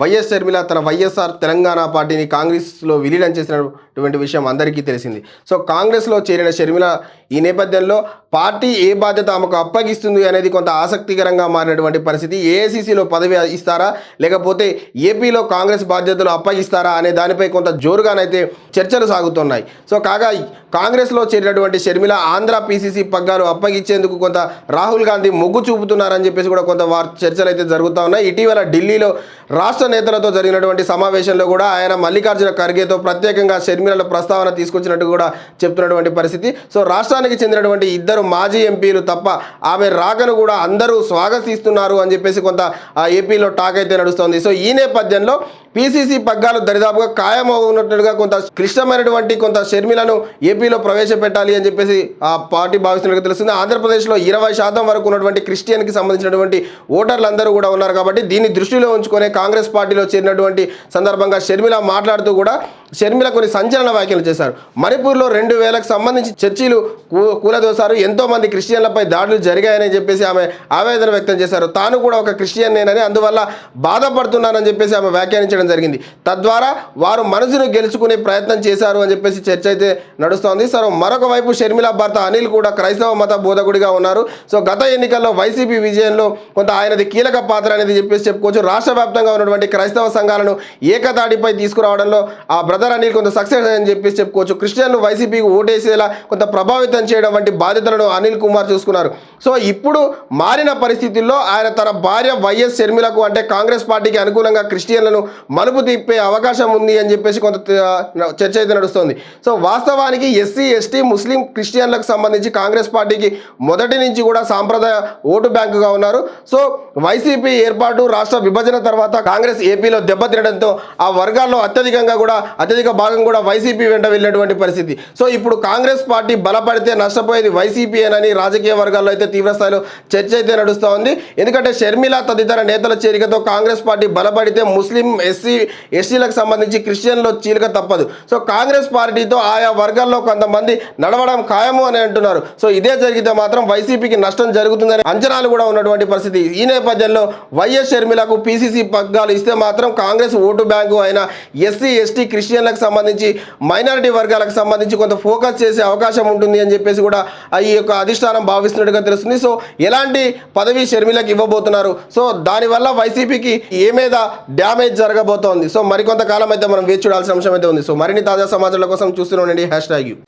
YS Sharmila తన వైఎస్ఆర్ తెలంగాణ పార్టీని కాంగ్రెస్లో విలీనం చేసినటువంటి విషయం అందరికీ తెలిసింది. సో కాంగ్రెస్లో చేరిన షర్మిల ఈ నేపథ్యంలో పార్టీ ఏ బాధ్యత ఆమెకు అప్పగిస్తుంది అనేది కొంత ఆసక్తికరంగా మారినటువంటి పరిస్థితి. ఏఐసీసీలో పదవి ఇస్తారా? లేకపోతే ఏపీలో కాంగ్రెస్ బాధ్యతలు అప్పగిస్తారా అనే దానిపై కొంత జోరుగానైతే చర్చలు సాగుతున్నాయి. సో కాగా కాంగ్రెస్లో చేరినటువంటి షర్మిల ఆంధ్ర పీసీసీ పగ్గాలు అప్పగించేందుకు కొంత రాహుల్ గాంధీ మొగ్గు చూపుతున్నారని చెప్పేసి కూడా కొంత వార్ చర్చలు అయితే జరుగుతూ ఉన్నాయి. ఇటీవల ఢిల్లీలో రాష్ట్ర నేతలతో జరిగినటువంటి సమావేశంలో కూడా ఆయన మల్లికార్జున ఖర్గేతో ప్రత్యేకంగా షర్మిలల ప్రస్తావన తీసుకొచ్చినట్టు కూడా చెప్తున్నటువంటి పరిస్థితి. సో రాష్ట్రానికి చెందినటువంటి ఇద్దరు మాజీ ఎంపీలు తప్ప ఆమె రాకను కూడా అందరూ స్వాగతిస్తున్నారు అని చెప్పేసి కొంత ఏపీలో టాక్ అయితే నడుస్తోంది. సో ఈ నేపథ్యంలో పీసీసీ పగ్గాలు దరిదాపుగా ఖాయమవుతున్నట్టుగా కొంత క్లిష్టమైనటువంటి కొంత షర్మిలను ఏపీలో ప్రవేశపెట్టాలి అని చెప్పేసి ఆ పార్టీ భావిస్తున్నట్టు తెలుస్తుంది. ఆంధ్రప్రదేశ్లో ఇరవై శాతం వరకు ఉన్నటువంటి క్రిస్టియన్కి సంబంధించినటువంటి ఓటర్లు అందరూ కూడా ఉన్నారు కాబట్టి దీన్ని దృష్టిలో ఉంచుకొని కాంగ్రెస్ పార్టీలో చేరినటువంటి సందర్భంగా షర్మిల మాట్లాడుతూ కూడా షర్మిల కొన్ని సంచలన వ్యాఖ్యలు చేశారు. మణిపూర్లో రెండు వేలకు సంబంధించి చర్చీలు కూలదోశారు. ఎంతో మంది క్రిస్టియన్లపై దాడులు జరిగాయని చెప్పేసి ఆమె ఆవేదన వ్యక్తం చేశారు. తాను కూడా ఒక క్రిస్టియన్ నేనని అందువల్ల బాధపడుతున్నానని చెప్పేసి ఆమె వ్యాఖ్యానించడం జరిగింది. తద్వారా వారు మనసును గెలుచుకునే ప్రయత్నం చేశారు అని చెప్పేసి చర్చ అయితే నడుస్తోంది. సో మరొక వైపు షర్మిల భర్త అనిల్ కూడా క్రైస్తవ మత బోధకుడిగా ఉన్నారు. సో గత ఎన్నికల్లో వైసీపీ విజయంలో కొంత ఆయనది కీలక పాత్ర అనేది చెప్పేసి చెప్పుకోవచ్చు. రాష్ట్ర వ్యాప్తంగా ఉన్నటువంటి క్రైస్తవ సంఘాలను ఏకతాటిపై తీసుకురావడంలో ఆ బ్రదర్ అనిల్ కొంత సక్సెస్ అని చెప్పేసి చెప్పుకోవచ్చు. క్రిస్టియన్లు వైసీపీకి ఓటేసేలా కొంత ప్రభావితం చేయడం వంటి బాధ్యతలను అనిల్ కుమార్ చూసుకున్నారు. సో ఇప్పుడు మారిన పరిస్థితుల్లో ఆయన తన భార్య వైఎస్ షర్మిలకు అంటే కాంగ్రెస్ పార్టీకి అనుకూలంగా క్రిస్టియన్లను మలుపు తిప్పే అవకాశం ఉంది అని చెప్పేసి కొంత చర్చ అయితే నడుస్తుంది. సో వాస్తవానికి ఎస్సీ ఎస్టీ ముస్లిం క్రిస్టియన్లకు సంబంధించి కాంగ్రెస్ పార్టీకి మొదటి నుంచి కూడా సాంప్రదాయ ఓటు బ్యాంకుగా ఉన్నారు. సో వైసీపీ ఏర్పాటు రాష్ట్ర విభజన తర్వాత కాంగ్రెస్ ఏపీలో దెబ్బతినడంతో ఆ వర్గాల్లో అత్యధికంగా కూడా అత్యధిక భాగం కూడా వైసీపీ వెంట వెళ్ళినటువంటి పరిస్థితి. సో ఇప్పుడు కాంగ్రెస్ పార్టీ బలపడితే నష్టపోయేది వైసీపీ అని రాజకీయ వర్గాల్లో అయితే తీవ్రస్థాయిలో చర్చ అయితే నడుస్తూ ఉంది. ఎందుకంటే షర్మిల తదితర నేతల చేరికతో కాంగ్రెస్ పార్టీ బలపడితే ముస్లిం ఎస్సీ ఎస్సీలకు సంబంధించి క్రిస్టియన్లో చీలిక తప్పదు. సో కాంగ్రెస్ పార్టీతో ఆయా వర్గాల్లో కొంతమంది నడవడం ఖాయము అని అంటున్నారు. సో ఇదే జరిగితే మాత్రం వైసీపీకి నష్టం జరుగుతుందని అంచనాలు కూడా ఉన్నటువంటి పరిస్థితి. ఈ నేపథ్యంలో వైఎస్ షర్మిలకు పీసీసీ పగ్గాలు ఇస్తే మాత్రం కాంగ్రెస్ ఓటు బ్యాంకు అయిన ఎస్సీ ఎస్టీ క్రిస్టియన్ క్రిస్టియన్లకు సంబంధించి మైనారిటీ వర్గాలకు సంబంధించి కొంత ఫోకస్ చేసే అవకాశం ఉంటుంది అని చెప్పేసి కూడా ఈ యొక్క అధిష్టానం భావిస్తున్నట్టుగా తెలుస్తుంది. సో ఎలాంటి పదవి షర్మిలకు ఇవ్వబోతున్నారు? సో దానివల్ల వైసీపీకి ఏ మీద డ్యామేజ్ జరగబోతోంది? సో మరికొంతకాలం అయితే మనం వేచి చూడాల్సిన అంశం అయితే ఉంది. సో మరిన్ని తాజా సమాచారాల కోసం చూస్తూనే ఉండండి. Hash tag U.